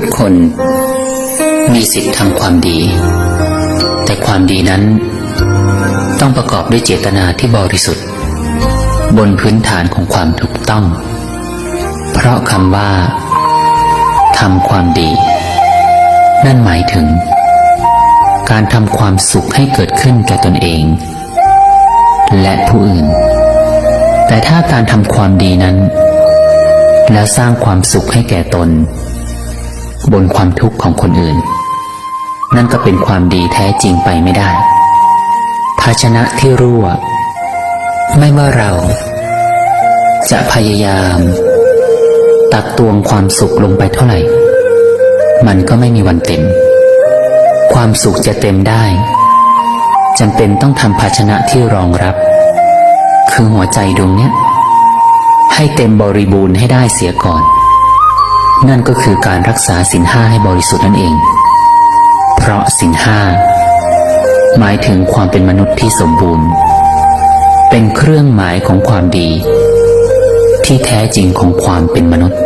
ทุกคนมีสิทธิ์ทำความดี แต่ความดีนั้น ต้องประกอบด้วยเจตนาที่บริสุทธิ์ บนพื้นฐานของความถูกต้อง เพราะคำว่าทำความดี นั่นหมายถึง การทำความสุขให้เกิดขึ้นแก่ตนเอง และผู้อื่น แต่ถ้าการทำความดีนั้น แล้วสร้างความสุขให้แก่ตน นความทุกข์ของคนอื่น นั่นก็เป็นความดีแท้จริงไปไม่ได้ ภาชนะที่รั่ว ไม่ว่าเรา จะพยายาม ตักตวงความสุขลงไปเท่าไหร่ มันก็ไม่มีวันเต็ม ความสุขจะเต็มได้จำเป็นต้องทำภาชนะที่รองรับ คือหัวใจดวงเนี้ย ให้เต็มบริบูรณ์ให้ได้เสียก่อน นั่นก็คือการรักษาสินห้าให้บริสุทธิ์นั่นเอง เพราะสินห้าหมายถึงความเป็นมนุษย์ที่สมบูรณ์ เป็นเครื่องหมายของความดี ที่แท้จริงของความเป็นมนุษย์